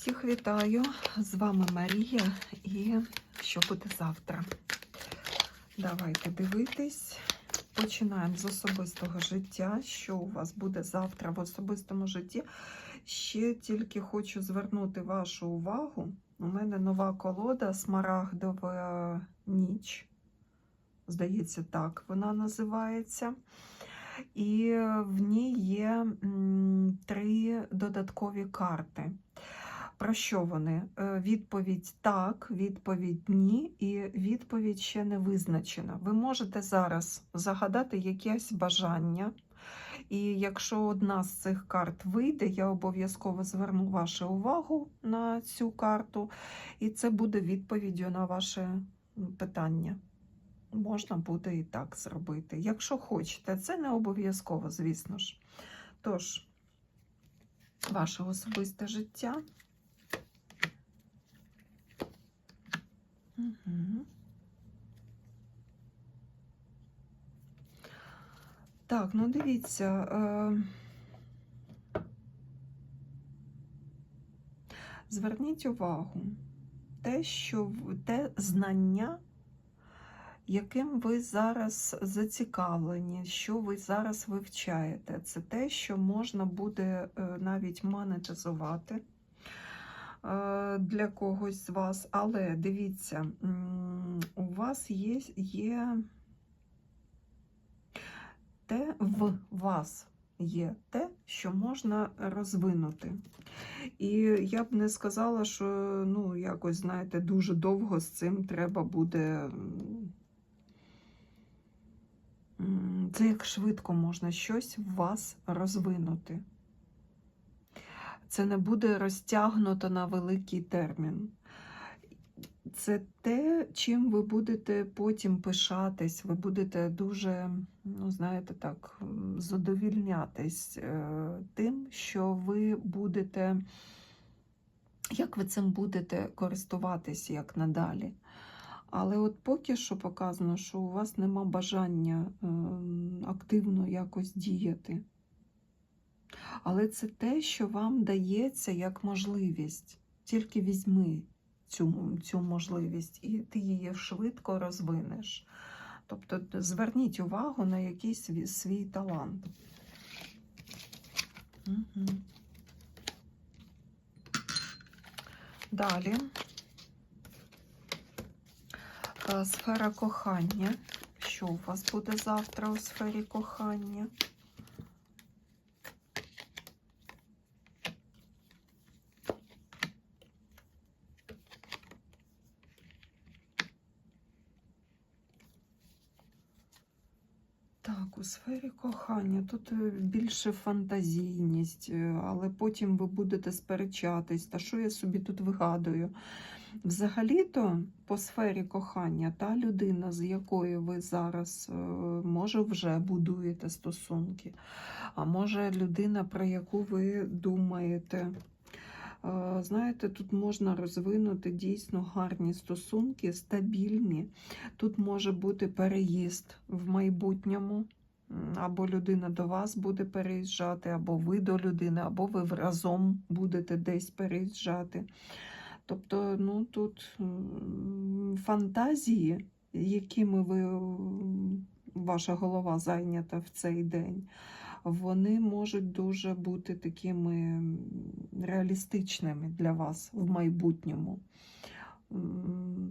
Всіх вітаю! З вами Марія і що буде завтра. Давайте дивитись. Починаємо з особистого життя. Що у вас буде завтра в особистому житті? Ще тільки хочу звернути вашу увагу. У мене нова колода Смарагдова ніч. Здається, так вона називається. І в ній є три додаткові карти. Про що вони? Е, Відповідь так, відповідь ні, і відповідь ще не визначена. Ви можете зараз загадати якесь бажання. І якщо одна з цих карт вийде, я обов'язково зверну вашу увагу на цю карту, і це буде відповіддю на ваше питання. Можна буде і так зробити. Якщо хочете, це не обов'язково, звісно ж. Тож, ваше особисте життя. Так, ну дивіться. Е... Зверніть увагу, те, що те знання, яким ви зараз зацікавлені, що ви зараз вивчаєте, це те, що можна буде е, навіть монетизувати для когось з вас. Але дивіться, у вас є, є те в вас. Є те, що можна розвинути. І я б не сказала, що ну, якось, знаєте, дуже довго з цим треба буде. Це як швидко можна щось в вас розвинути. Це не буде розтягнуто на великий термін. Це те, чим ви будете потім пишатись, ви будете дуже, ну, знаєте, так, задовільнятись е, тим, що ви будете, як ви цим будете користуватись як надалі. Але от поки що показано, що у вас нема бажання ем, активно якось діяти. Але це те, що вам дається як можливість. Тільки візьми цю, цю можливість, і ти її швидко розвинеш. Тобто зверніть увагу на якийсь свій, талант. Угу. Далі. Е, Сфера кохання. Що у вас буде завтра у сфері кохання? Так, у сфері кохання тут е, більше фантазійність, е, але потім ви будете сперечатись, та що я собі тут вигадую. Взагалі-то по сфері кохання та людина, з якою ви зараз, е, може, вже будуєте стосунки, а може людина, про яку ви думаєте. Знаєте, тут можна розвинути дійсно гарні стосунки, стабільні. Тут може бути переїзд в майбутньому. Або людина до вас буде переїжджати, або ви до людини, або ви разом будете десь переїжджати. Тобто, ну тут фантазії, якими ви, ваша голова зайнята в цей день, вони можуть дуже бути такими реалістичними для вас в майбутньому.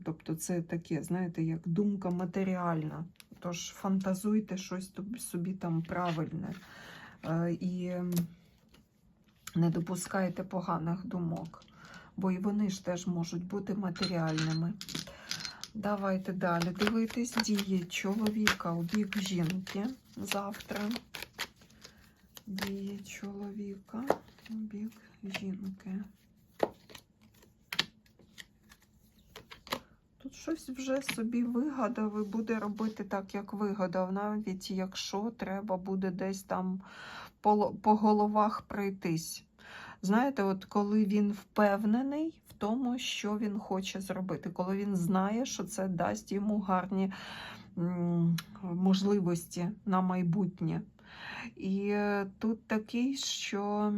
Тобто це таке, знаєте, як думка матеріальна. Тож фантазуйте щось собі там правильне Е, і не допускайте поганих думок, бо і вони ж теж можуть бути матеріальними. Давайте далі дивитись дії чоловіка у бік жінки завтра. Дії чоловіка у бік жінки. Тут щось вже собі вигадав і буде робити так, як вигадав, навіть якщо треба буде десь там по, по головах пройтись. Знаєте, от коли він впевнений в тому, що він хоче зробити, коли він знає, що це дасть йому гарні можливості на майбутнє. І е, тут такий, що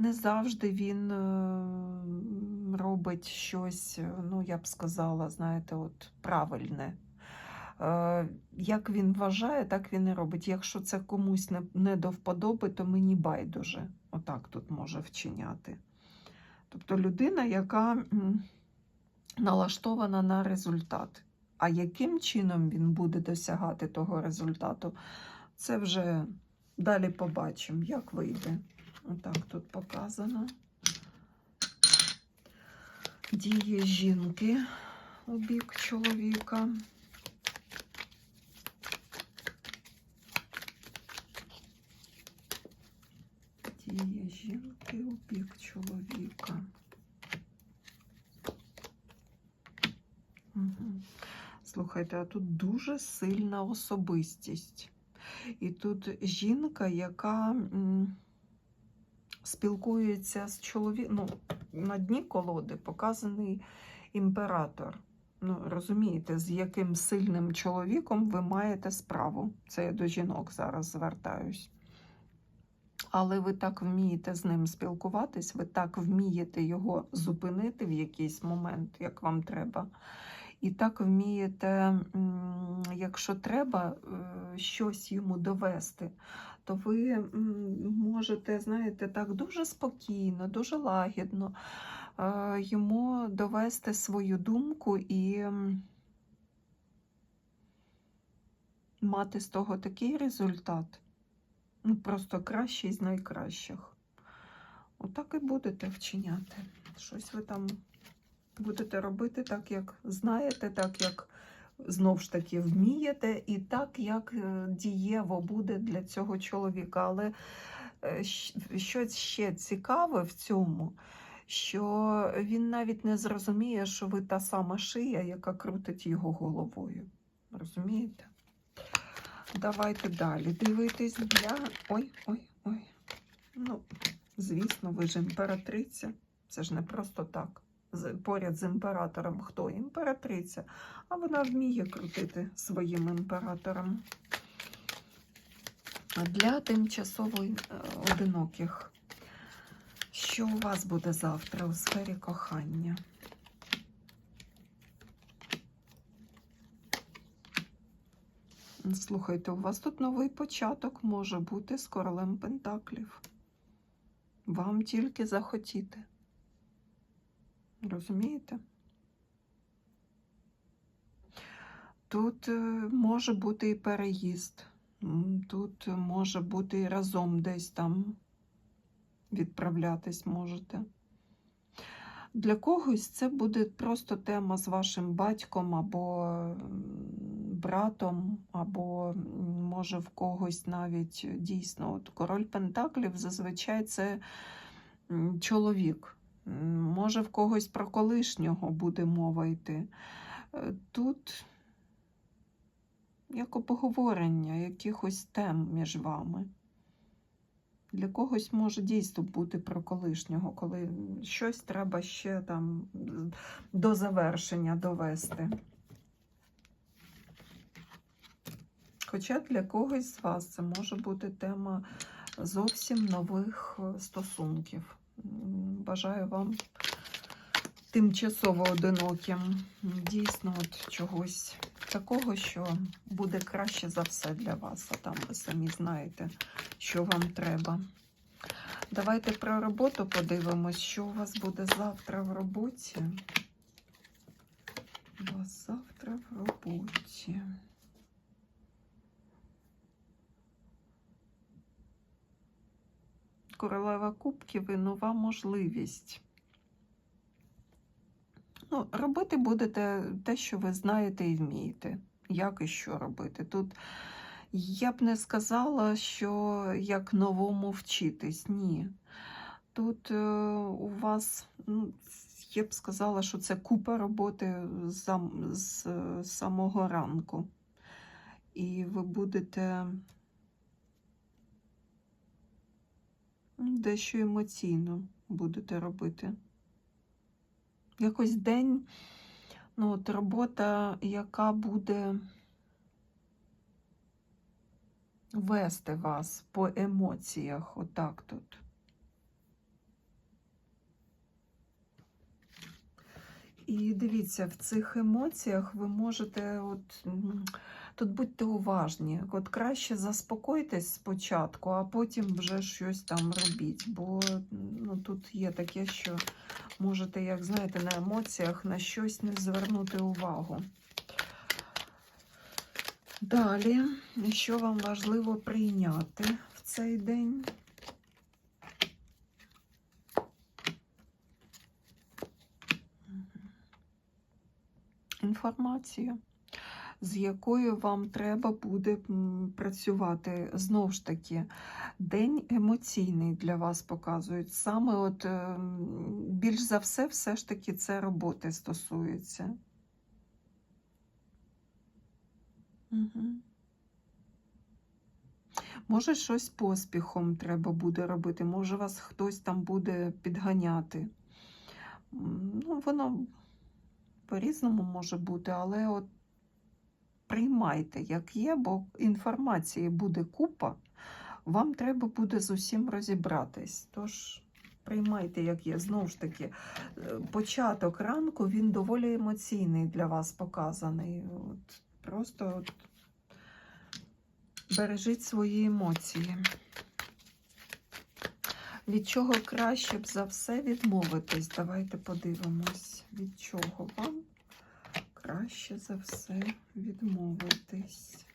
не завжди він е, робить щось, е, ну, я б сказала, знаєте, от правильне. Е, Як він вважає, так він і робить. Якщо це комусь не, не до вподоби, то мені байдуже. Отак тут може вчиняти. Тобто людина, яка налаштована на результат. А яким чином він буде досягати того результату, це вже далі побачимо, як вийде. Отак тут показано. Дії жінки у бік чоловіка. Дії жінки у бік чоловіка. Слухайте, а тут дуже сильна особистість. І тут жінка, яка спілкується з чоловіком. Ну, на дні колоди показаний імператор. Ну, розумієте, з яким сильним чоловіком ви маєте справу. Це я до жінок зараз звертаюсь. Але ви так вмієте з ним спілкуватись, ви так вмієте його зупинити в якийсь момент, як вам треба. І так вмієте, якщо треба е, щось йому довести, то ви можете, знаєте, так дуже спокійно, дуже лагідно е, йому довести свою думку і мати з того такий результат. Ну, просто кращий з найкращих. Отак і будете вчиняти. Щось ви там будете робити так, як знаєте, так, як знов ж таки вмієте, і так, як е, дієво буде для цього чоловіка. Але е, щось ще цікаве в цьому, що він навіть не зрозуміє, що ви та сама шия, яка крутить його головою. Розумієте? Давайте далі дивитись для. Ой, ой, ой. Ну, звісно, ви ж імператриця. Це ж не просто так. Поряд з імператором хто? Імператриця. А вона вміє крутити своїм імператором. Для тимчасово е, одиноких. Що у вас буде завтра у сфері кохання? Слухайте, у вас тут новий початок може бути з королем Пентаклів. Вам тільки захотіти. Розумієте? Тут е, може бути і переїзд. Тут може бути і разом десь там відправлятись можете. Для когось це буде просто тема з вашим батьком або братом, або може в когось навіть дійсно. От король Пентаклів зазвичай це чоловік. Може в когось про колишнього буде мова йти. Е, Тут як обговорення якихось тем між вами. Для когось може дійсно бути про колишнього, коли щось треба ще там до завершення довести. Хоча для когось з вас це може бути тема зовсім нових стосунків. Бажаю вам тимчасово одиноким. Дійсно, от чогось такого, що буде краще за все для вас, а там ви самі знаєте, що вам треба. Давайте про роботу подивимось, що у вас буде завтра в роботі. У вас завтра в роботі. Королева кубків і нова можливість. Ну, робити будете те, що ви знаєте і вмієте. Як і що робити. Тут я б не сказала, що як новому вчитись. Ні. Тут е, у вас, ну, я б сказала, що це купа роботи з, е, самого ранку. І ви будете дещо емоційно будете робити. Якось день, ну от робота, яка буде вести вас по емоціях, отак тут. І дивіться, в цих емоціях ви можете от тут будьте уважні. От краще заспокойтесь спочатку, а потім вже щось там робіть. Бо ну, тут є таке, що можете, як знаєте, на емоціях на щось не звернути увагу. Далі, що вам важливо прийняти в цей день? Інформацію, з якою вам треба буде працювати. Знову ж таки, день емоційний для вас показують. Саме от е, більш за все, все ж таки, це роботи стосується. Угу. Може, щось поспіхом треба буде робити, може, вас хтось там буде підганяти. Ну, воно по-різному може бути, але от приймайте, як є, бо інформації буде купа, вам треба буде з усім розібратись. Тож приймайте, як є. Знову ж таки, е, початок ранку він доволі емоційний для вас показаний. От, просто от, бережіть свої емоції. Від чого краще б за все відмовитись? Давайте подивимось, від чого вам краще за все відмовитись.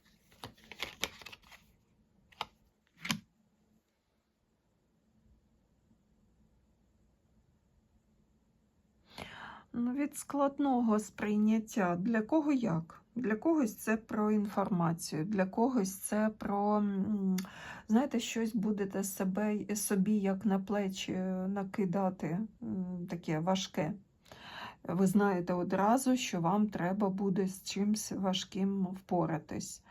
Ну, від складного сприйняття. Для кого як? Для когось це про інформацію, для когось це про, знаєте, щось будете себе, собі як на плечі е, накидати, таке важке. Ви знаєте одразу, що вам треба буде з чимось важким впоратись.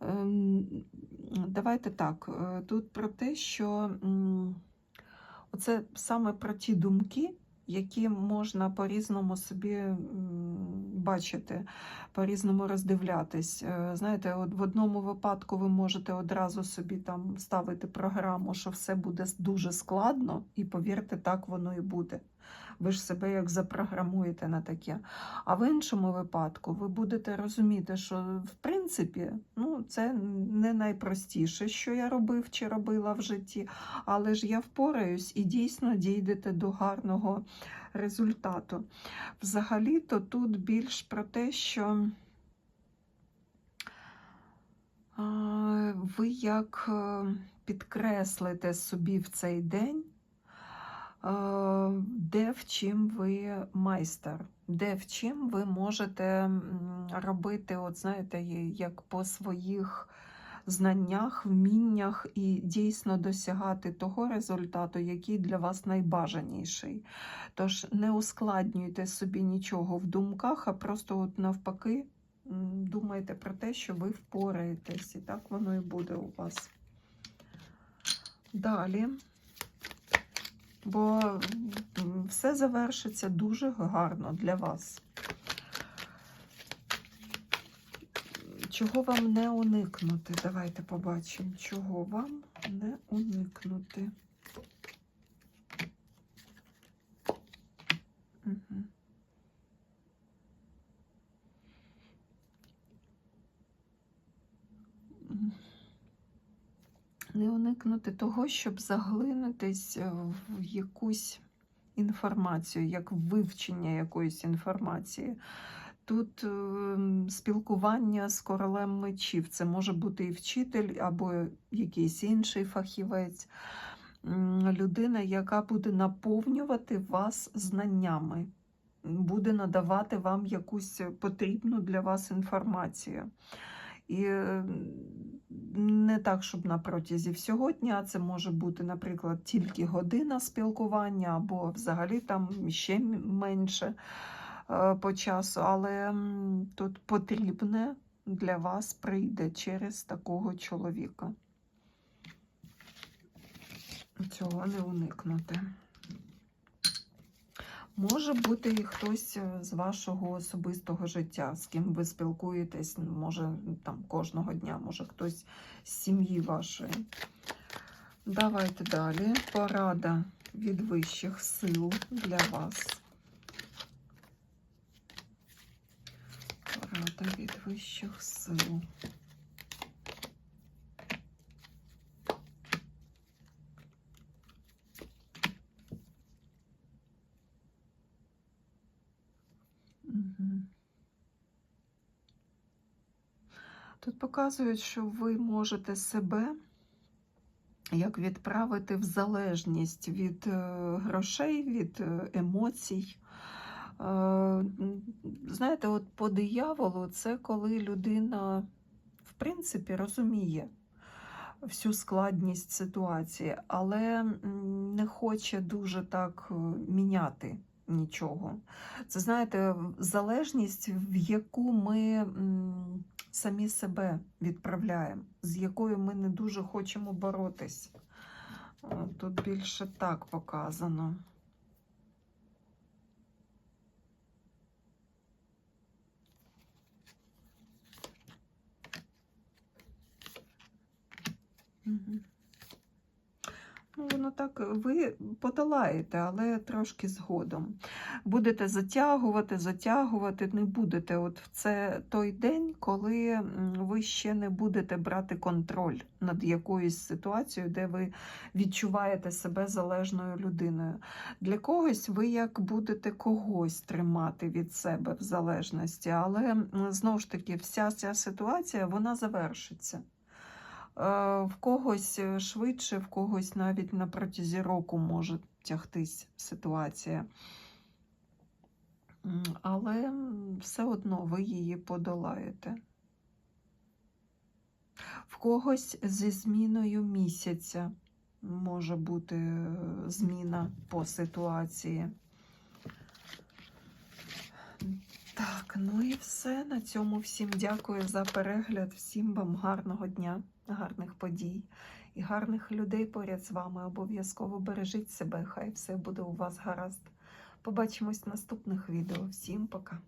Ем, Давайте так, е, тут про те, що м, оце саме про ті думки, які можна по-різному собі бачити, по-різному роздивлятись. Е, Знаєте, от в одному випадку ви можете одразу собі там ставити програму, що все буде дуже складно, і повірте, так воно і буде. Ви ж себе як запрограмуєте на таке. А в іншому випадку ви будете розуміти, що в принципі ну, це не найпростіше, що я робив чи робила в житті, але ж я впораюсь і дійсно дійдете до гарного результату. Взагалі-то тут більш про те, що ви як е, підкреслите собі в цей день, е, де в чим ви майстер, де в чим ви можете робити, от знаєте, як по своїх знаннях, вміннях і дійсно досягати того результату, який для вас найбажаніший. Тож не ускладнюйте собі нічого в думках, а просто от навпаки думайте про те, що ви впораєтесь, і так воно і буде у вас. Далі. Бо все завершиться дуже гарно для вас. Чого вам не уникнути? Давайте побачимо, чого вам не уникнути. Угу. Не уникнути того, щоб заглинутись е, в якусь інформацію, як вивчення якоїсь інформації. Тут е, спілкування з королем мечів. Це може бути і вчитель, або якийсь інший фахівець, людина, яка буде наповнювати вас знаннями, буде надавати вам якусь потрібну для вас інформацію. І не так, щоб на протязі всього дня, це може бути, наприклад, тільки година спілкування, або взагалі там ще менше е, по часу, але тут потрібне для вас прийде через такого чоловіка. Цього не уникнути. Може бути і хтось е, з вашого особистого життя, з ким ви спілкуєтесь, може там кожного дня, може хтось з сім'ї вашої. Давайте далі. Порада від вищих сил для вас. Карта від вищих сил. Тут показують, що ви можете себе як відправити в залежність від е, грошей, від е, емоцій. Е, Знаєте, от по дияволу це коли людина, в принципі, розуміє всю складність ситуації, але не хоче дуже так міняти нічого. Це знаєте, залежність, в яку ми самі себе відправляємо, з якою ми не дуже хочемо боротись. Тут більше так показано. Мгм. Ну, воно так, ви подолаєте, але трошки згодом. Будете затягувати, затягувати, не будете. От в це той день, коли ви ще не будете брати контроль над якоюсь ситуацією, де ви відчуваєте себе залежною людиною. Для когось ви як будете когось тримати від себе в залежності, але знову ж таки, вся ця ситуація вона завершиться. Е, В когось е, швидше, в когось навіть на протязі року може тягтись ситуація. Але все одно ви її подолаєте. В когось зі зміною місяця може бути е, зміна по ситуації. Так, ну і все. На цьому всім дякую за перегляд. Всім вам гарного дня, гарних подій і гарних людей поряд з вами. Обов'язково бережіть себе, хай все буде у вас гаразд. Побачимось в наступних відео. Всім пока!